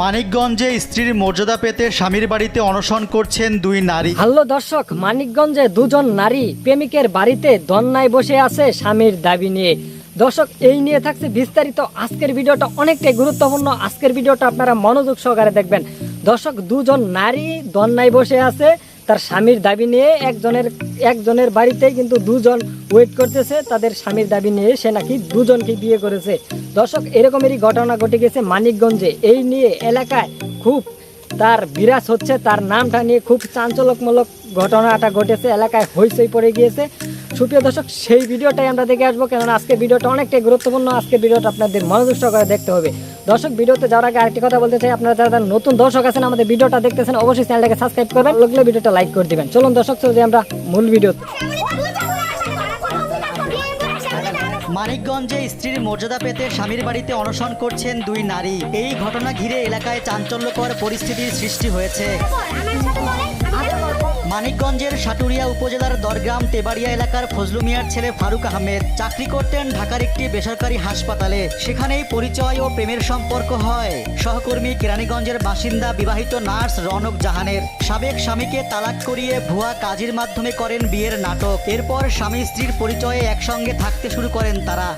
মানিকগঞ্জে স্ত্রীর মর্যাদা পেতে স্বামীর বাড়িতে অনশন করছেন দুই নারী। হ্যালো দর্শক মানিকগঞ্জে দুজন নারী প্রেমিকের বাড়িতে দন্নায় বসে আছে স্বামীর দাবি নিয়ে। দর্শক এই নিয়ে থাকছে বিস্তারিত আজকের ভিডিওটা অনেকটাই গুরুত্বপূর্ণ। আজকের ভিডিওটা আপনারা মনোযোগ সহকারে দেখবেন। দর্শক দুজন নারী দন্নায় বসে আছে তার স্বামীর দাবি নিয়ে একজনের একজনের বাড়িতেই কিন্তু দুজন ওয়েট করতেছে, তাদের স্বামীর দাবি নিয়ে সে নাকি দুজনকে বিয়ে করেছে। দর্শক, এরকমেরই ঘটনা ঘটে গেছে মানিকগঞ্জে। এই নিয়ে এলাকায় খুব তার বিরাজ হচ্ছে, তার নামটা নিয়ে খুব চাঞ্চলকমূলক ঘটনাটা ঘটেছে, এলাকায় হইচই পড়ে গিয়েছে। সুপ্রিয় দর্শক, সেই ভিডিওটাই আমরা দেখে আসব। কেননা আজকে ভিডিওটা অনেকটাই গুরুত্বপূর্ণ। আজকে ভিডিওটা আপনাদের মনোযোগ সহকারে দেখতে হবে। দর্শক, ভিডিওতে যাওয়ার আগে আরেকটি কথা বলতে চাই। আপনারা যারা নতুন দর্শক আছেন, আমাদের ভিডিওটা দেখতেছেন, অবশ্যই চ্যানেলটাকে সাবস্ক্রাইব করবেন। লাগলে ভিডিওটা লাইক করে দিবেন। চলুন দর্শক চলে আমরা মূল ভিডিও মানিকগঞ্জে স্ত্রীর মর্যাদা পেতে স্বামীর বাড়িতে অনশন করছেন দুই নারী। এই ঘটনা ঘিরে এলাকায় চাঞ্চল্যকর পরিস্থিতির সৃষ্টি হয়েছে। মানিকগঞ্জের সাটুরিয়া উপজেলার দরগ্রাম তেবাড়িয়া এলাকার ফজলু মিয়ার ছেলে ফারুক আহমেদ চাকরি করতেন ঢাকার একটি বেসরকারি হাসপাতালে। সেখানেই পরিচয় ও প্রেমের সম্পর্ক হয়। সহকর্মী কেরানীগঞ্জের বাসিন্দা বিবাহিত নার্স রনক জাহানের সাবেক স্বামীকে তালাক করিয়ে ভুয়া কাজের মাধ্যমে করেন বিয়ের নাটক। এরপর স্বামী স্ত্রীর পরিচয়ে একসঙ্গে থাকতে শুরু করেন তারা।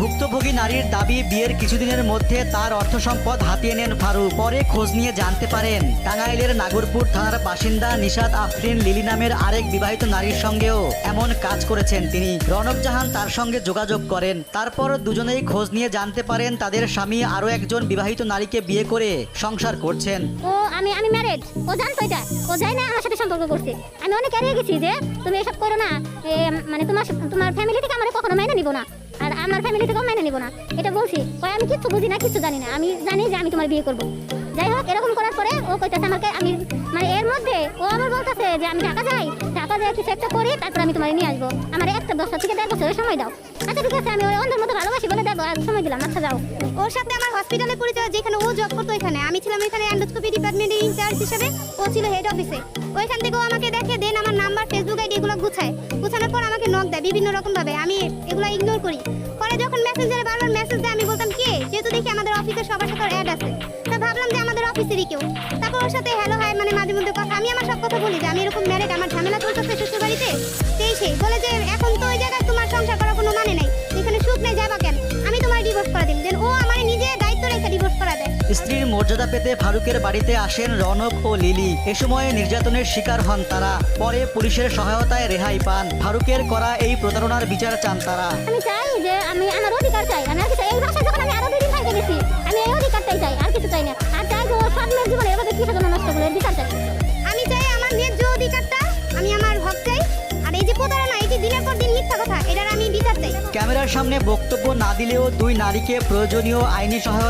ভুক্তভোগী নারীর দাবি, বিয়ের কিছুদিনের মধ্যে তার অর্থ সম্পদ হাতিয়ে নেন ফারুক। পরে খোঁজ নিয়ে জানতে পারেন, টাঙ্গাইলের নাগরপুর থানার বাসিন্দা নিশাদ আফরিন লিলি নামের আরেক বিবাহিত নারীর সঙ্গেও এমন কাজ করেছেন তিনি। রনক জাহান তার সঙ্গে যোগাযোগ করেন। তারপর দুজনেই খোঁজ নিয়ে জানতে পারেন তাদের স্বামী আরও একজন বিবাহিত নারীকে বিয়ে করে সংসার করছেন। আমি আমি ম্যারেড ও জানতো এটা। ও যাই না আমার সাথে সম্পর্ক করছে আমি অনেক এড়িয়ে গেছি যে, তুমি এসব করো না। মানে তোমার তোমার ফ্যামিলি থেকে আমার কখনো মেনে নিব না। আর আমার ফ্যামিলি থেকেও মেনে নিব না। এটা বলছি, কয়, আমি কিচ্ছু বুঝি না, কিচ্ছু জানি না। আমি জানি যে আমি তোমার বিয়ে করব। যাই হোক, এরকম করার পরে ও কইতাছে আমাকে, আমি মানে এর মধ্যে ও আবার বলতেছে যে আমি ঢাকা যাই ঢাকা যাই কিছু একটা করি, তারপর আমি তোমার নিয়ে আসব। আমার একটা দশটা থেকে দেড় বছরের সময় দাও। আচ্ছা ঠিক আছে, আমি ওই অন্যের মতো ভালোবাসি বলে দেবো, আর সময় দিলাম আচ্ছা যাও। ওর সাথে আমার হসপিটালে পরিচয়, যেখানে ও জব করতো এখানে আমি ছিলাম এখানে অ্যান্ডোস্কোপি ডিপার্টমেন্টের ইনচার্জ হিসেবে, ও ছিল হেড অফিসে ওইখান থেকে ও আমাকে দেখে বিভিন্ন রকম ভাবে আমি এগুলো ইগনোর করি। পরে যখন মেসেঞ্জারে বারবার মেসেজ দেয়, আমি বলতাম, কে? যেহেতু দেখি আমাদের অফিসের সবার সাথে অ্যাড আছে। তা ভাবলাম যে আমাদের অফিসেরই কেউ। তারপর ওর সাথে হ্যালো হাই মানে মাঝে মধ্যে কথা, আমি আমার সব কথা বলি, যে আমি এরকম ম্যারেড আমার ঝামেলা চলতেছে শ্বশুর স্ত্রীর মর্যাদা পেতে ফারুকের বাড়িতে আসেন রনক ও লিলি। এ সময় নির্যাতনের শিকার হন তারা। পরে পুলিশের সহায়তায় রেহাই পান। ফারুকের করা এই প্রতারণার বিচার চান তারা। আমি চাই যে আমি আমার অধিকার চাই। আমি আর কিছু এই ভাষায় যখন আমি আরও দুই থাকতে গেছি। আমি এই অধিকারটাই চাই আর কিছু চাই না। আর চাই যে ও সব জীবনে এভাবে কিসের জন্য নষ্ট করে বিচার চাই। আমি চাই আমার ন্যায্য অধিকারটা আমি আমার হক চাই। আর এই যে প্রতারণা এই যে দিনের পর দিন মিথ্যা কথা এটার আমি বিচার চাই। ক্যামেরার সামনে বক্তব্য না দিলেও দুই নারীকে প্রয়োজনীয় আইনি সহায়তা